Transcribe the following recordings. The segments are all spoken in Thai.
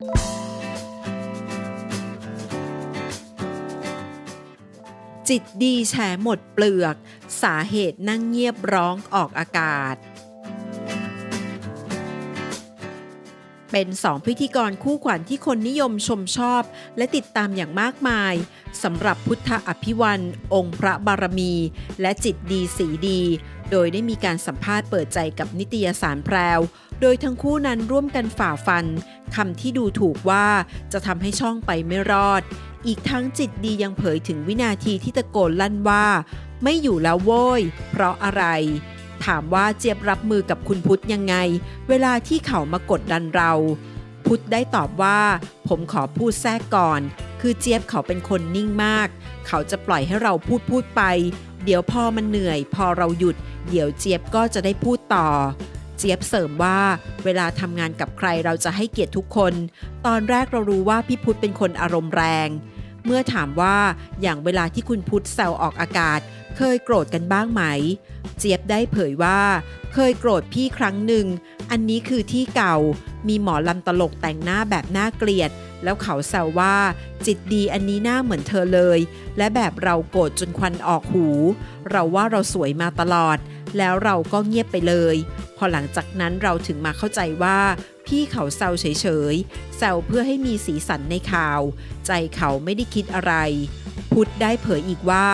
จิตดีแฉหมดเปลือก สาเหตุนั่งเงียบร้องออกอากาศ เป็นสองพิธีกรคู่ขวัญที่คนนิยมชมชอบ และติดตามอย่างมากมายสำหรับพุทธอภิวันองค์พระบารมี และจิตดีสีดี โดยได้มีการสัมภาษณ์เปิดใจกับนิตยสารแพรว โดยทั้งคู่นั้นร่วมกันฝ่าฟันคำที่ดูถูกว่าจะทำให้ช่องไปไม่รอด อีกทั้งจิตดียังเผยถึงวินาทีที่ตะโกนลั่นว่า ไม่อยู่แล้วโว้ย เพราะอะไร ถามว่าเจี๊ยบรับมือกับคุณพุทธยังไง เวลาที่เขามากดดันเรา พุทธได้ตอบว่า ผมขอพูดแทรกก่อน คือเจี๊ยบเขาเป็นคนนิ่งมาก เขาจะปล่อยให้เราพูดพูดไป เดี๋ยวพอมันเหนื่อย พอเราหยุด เดี๋ยวเจี๊ยบก็จะได้พูดต่อ เจี๊ยบเสริมว่า เวลาทำงานกับใครเราจะให้เกียรติทุกคน ตอนแรกเรารู้ว่าพี่พุทธเป็นคนอารมณ์แรง เมื่อถามว่าอย่างเวลาที่คุณพุทธแซวออกอากาศ เคยโกรธกันบ้างไหม เจี๊ยบได้เผยว่า เคยโกรธพี่ครั้งหนึ่ง อันนี้คือที่เก่า มีหมอลำตลกแต่งหน้าแบบน่าเกลียด แล้วเขาแซวว่า จิตดีอันนี้หน้าเหมือนเธอเลย และแบบเราโกรธจนควันออกหู เราว่าเราสวยมาตลอด แล้วเราก็เงียบไปเลย พอหลังจากนั้นเราถึงมาเข้าใจว่าพี่เขาแซวเฉยๆแซวเพื่อให้มีสีสันในข่าว ใจเขาไม่ได้คิดอะไร พุทธได้เผยอีกว่า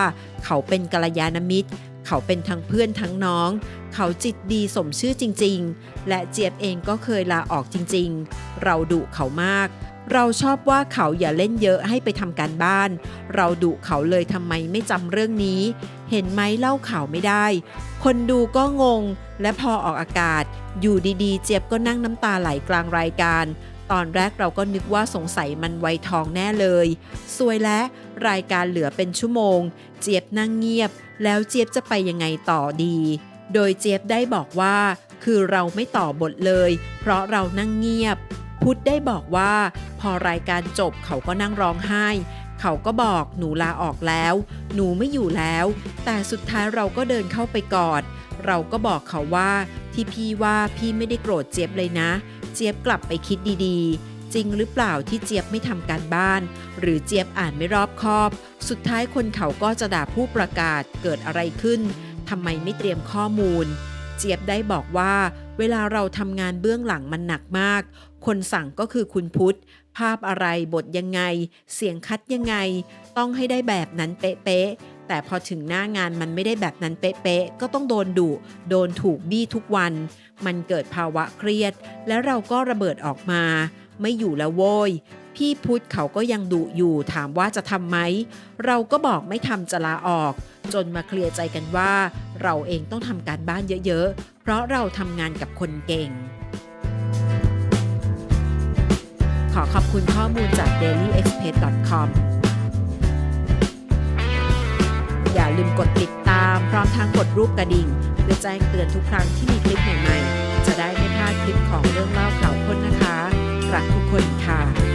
เขาเป็นกัลยาณมิตร เขาเป็นทั้งเพื่อนทั้งน้อง เขาจิตดีสมชื่อจริง ๆ และเจี๊ยบเองก็เคยลาออกจริง ๆ เราดุเขามาก เราชอบว่าเขาอย่าเล่นเยอะให้ไปทำการบ้าน เราดุเขาเลยทำไมไม่จำเรื่องนี้ เห็นไหมเล่าข่าวไม่ได้ คนดูก็งง และพอออกอากาศ อยู่ดีๆ เจี๊ยบก็นั่งน้ำตาไหลกลางรายการตอนแรกเราก็นึกว่าสงสัยมันไวทองแน่เลย สวยและรายการเหลือเป็นชั่วโมง เจี๊ยบนั่งเงียบ แล้วเจี๊ยบจะไปยังไงต่อดี โดยเจี๊ยบได้บอกว่า คือเราไม่ต่อบทเลย เพราะเรานั่งเงียบ พุทธได้บอกว่า พอรายการจบเขาก็นั่งร้องไห้ เขาก็บอกหนูลาออกแล้ว หนูไม่อยู่แล้ว แต่สุดท้ายเราก็เดินเข้าไปกอด เราก็บอกเขาว่า ที่พี่ว่าพี่ไม่ได้โกรธเจี๊ยบเลยนะ เจี๊ยบกลับไปคิดดีๆ ริงหรือเปล่าที่เจี๊ยบไม่ทำการบ้าน หรือเจี๊ยบอ่านไม่รอบคอบ สุดท้ายคนเขาก็จะด่าผู้ประกาศเกิดอะไรขึ้นทำไมไม่เตรียมข้อมูล เจี๊ยบได้บอกว่า เวลาเราทำงานเบื้องหลังมันหนักมาก คนสั่งก็คือคุณพุทธ ภาพอะไรบทยังไง เสียงคัดยังไง ต้องให้ได้แบบนั้นเป๊ะๆแต่พอถึงหน้างานมันไม่ได้แบบนั้นเป๊ะๆก็ต้องโดนดุโดนถูกบี้ทุกวัน มันเกิดภาวะเครียด แล้วเราก็ระเบิดออกมา ไม่อยู่แล้วโว้ย พี่พุทธเขาก็ยังดุอยู่ถามว่าจะทำไหม เราก็บอกไม่ทำจะลาออก จนมาเคลียร์ใจกันว่า เราเองต้องทำการบ้านเยอะๆ เพราะเราทำงานกับคนเก่ง ขอขอบคุณข้อมูลจาก dailyexpress.com อย่าลืมกดติดตาม พร้อมทั้งกดรูปกระดิ่ง เพื่อแจ้งเตือนทุกครั้งที่มีคลิปใหม่ๆักทุกคนค่ะ